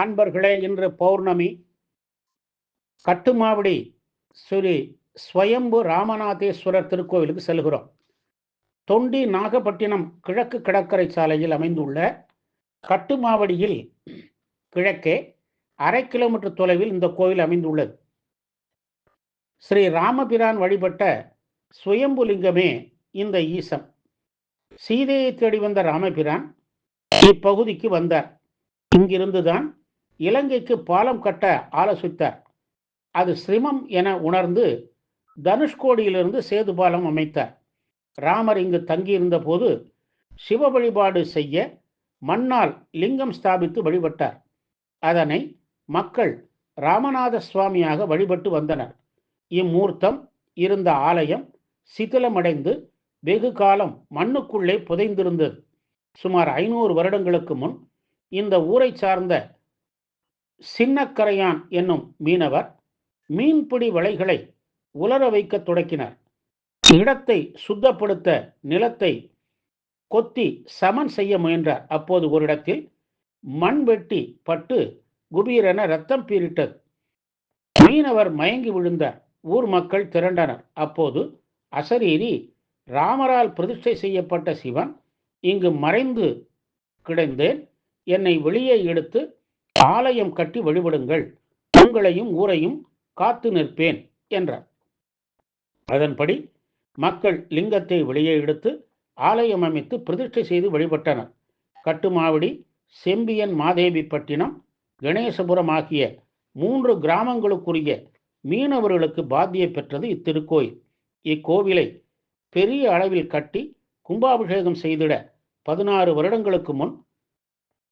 அன்பர்களே இன்று பௌர்ணமி. கட்டுமாவடி ஸ்ரீ ஸ்வயம்பு ராமநாதேஸ்வரர் திருக்கோவிலுக்கு செல்கிறோம். தொண்டி நாகப்பட்டினம் கிழக்கு கடற்கரை சாலையில் அமைந்துள்ள கட்டுமாவடியில் கிழக்கே அரை கிலோமீட்டர் தொலைவில் இந்த கோவில் அமைந்துள்ளது. ஸ்ரீ ராமபிரான் வழிபட்ட சுயம்புலிங்கமே இந்த ஈசம். சீதையை தேடி வந்த ராமபிரான் இப்பகுதிக்கு வந்தார். இங்கிருந்துதான் இலங்கைக்கு பாலம் கட்ட ஆலோசித்தார். அது சிரமம் என உணர்ந்து தனுஷ்கோடியிலிருந்து சேது பாலம் அமைத்தார். ராமர் இங்கு தங்கியிருந்த போது சிவ வழிபாடு செய்ய மண்ணால் லிங்கம் ஸ்தாபித்து வழிபட்டார். அதனை மக்கள் ராமநாத சுவாமியாக வழிபட்டு வந்தனர். இம்மூர்த்தம் இருந்த ஆலயம் சிதிலமடைந்து வெகு காலம் மண்ணுக்குள்ளே புதைந்திருந்தது. சுமார் ஐநூறு வருடங்களுக்கு முன் இந்த ஊரை சார்ந்த சின்னக்கரையான் என்னும் மீனவர் மீன்பிடி வலைகளை உலர வைக்க தொடக்கினார். இடத்தை சுத்தப்படுத்த நிலத்தை கொத்தி சமன் செய்ய முயன்றார். அப்போது ஒரு இடத்தில் மண் வெட்டி பட்டு குபீரென ரத்தம் பீரிட்டது மீனவர் மயங்கி விழுந்தார். ஊர் மக்கள் திரண்டனர். அப்போது அசரீரி ராமரால் பிரதிஷ்டை செய்யப்பட்ட சிவன் இங்கு மறைந்து கிடந்தேன். என்னை வெளியே எடுத்து ஆலயம் கட்டி வழிபடுங்கள் உங்களையும் ஊரையும் காத்து நிற்பேன் என்றார். அதன்படி மக்கள் லிங்கத்தை வெளியே எடுத்து ஆலயம் அமைத்து பிரதிஷ்டை செய்து வழிபட்டனர். கட்டுமாவடி செம்பியன் மாதேவிப்பட்டினம் கணேசபுரம் ஆகிய மூன்று கிராமங்களுக்குரிய மீனவர்களுக்கு பாத்தியை பெற்றது இத்திருக்கோயில். இக்கோவிலை பெரிய அளவில் கட்டி கும்பாபிஷேகம் செய்திட பதினாறு வருடங்களுக்கு முன்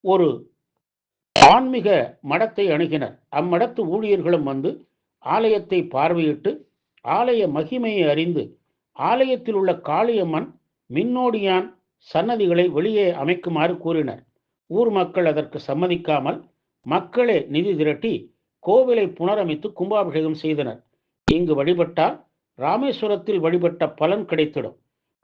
ஒரு ஆன்மீக மடத்தை அணுகினர். அம்மடத்து ஊழியர்களும் வந்து ஆலயத்தை பார்வையிட்டு ஆலய மகிமையை அறிந்து ஆலயத்தில் உள்ள காளியம்மன் மின்னோடியான் சன்னதிகளை வெளியே அமைக்குமாறு கூறினர். ஊர் மக்கள் அதற்கு சம்மதிக்காமல் மக்களே நிதி திரட்டி கோவிலை புனரமைத்து கும்பாபிஷேகம் செய்தனர். இங்கு வழிபட்டால் ராமேஸ்வரத்தில் வழிபட்ட பலன் கிடைத்திடும்.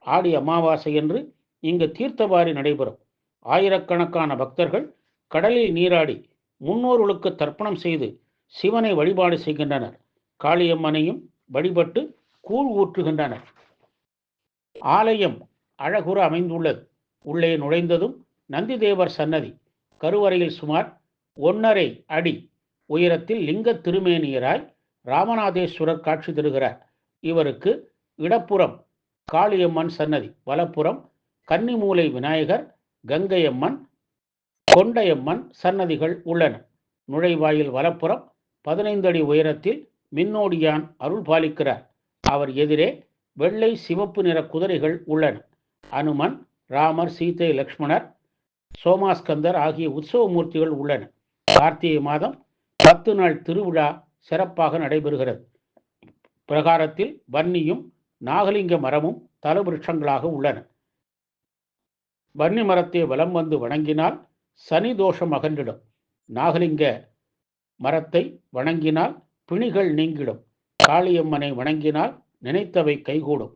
ஆடி அமாவாசை என்று இங்கு தீர்த்தவாரி நடைபெறும். ஆயிரக்கணக்கான பக்தர்கள் கடலில் நீராடி முன்னோர்களுக்கு தர்ப்பணம் செய்து சிவனை வழிபாடு செய்கின்றனர். காளியம்மனையும் வழிபட்டு கூழ் ஊற்றுகின்றனர். ஆலயம் அழகுற அமைந்துள்ளது. உள்ளே நுழைந்ததும் நந்திதேவர் சன்னதி. கருவறையில் சுமார் ஒன்னரை அடி உயரத்தில் லிங்க திருமேனியராய் ராமநாதேஸ்வரர் காட்சி தருகிறார். இவருக்கு இடப்புறம் காளியம்மன் சன்னதி வலப்புறம் கன்னிமூலை விநாயகர் கங்கையம்மன் கொண்டையம்மன் சன்னதிகள் உள்ளன. நுழைவாயில் வலப்புறம் பதினைந்து அடி உயரத்தில் மின்னோடியான் அருள் பாலிக்கிறார் அவர் எதிரே வெள்ளை சிவப்பு நிற குதிரைகள் உள்ளன. அனுமன் ராமர் சீதை லக்ஷ்மணர் சோமாஸ்கந்தர் ஆகிய உற்சவ மூர்த்திகள் உள்ளன. கார்த்திகை மாதம் பத்து நாள் திருவிழா சிறப்பாக நடைபெறுகிறது. பிரகாரத்தில் வன்னியும் நாகலிங்க மரமும் தலவிருஷங்களாக உள்ளன. வன்னி மரத்தை வலம் வந்து வணங்கினால் சனி தோஷம் அகன்றிடும். நாகலிங்க மரத்தை வணங்கினால் பிணிகள் நீங்கிடும். காளியம்மனை வணங்கினால் நினைத்தவை கைகூடும்.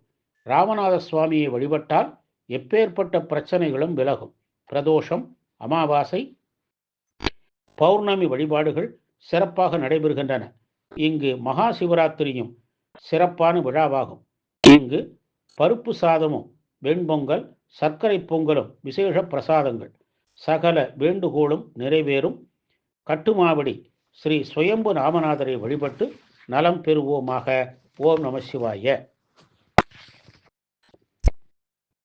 ராமநாத சுவாமியை வழிபட்டால் எப்பேற்பட்ட பிரச்சனைகளும் விலகும். பிரதோஷம் அமாவாசை பௌர்ணமி வழிபாடுகள் சிறப்பாக நடைபெறுகின்றன. இங்கு மகா சிவராத்திரியும் சிறப்பான விழாவாகும். இங்கு பருப்பு சாதமும் வெண்பொங்கல் சர்க்கரை பொங்கலும் விசேஷ பிரசாதங்கள். சகல வேண்டுகோளும் நிறைவேறும். கட்டுமாவடி ஸ்ரீ சுயம்பு ராமநாதரை வழிபட்டு நலம் பெறுவோமாக. ஓம் நம சிவாய.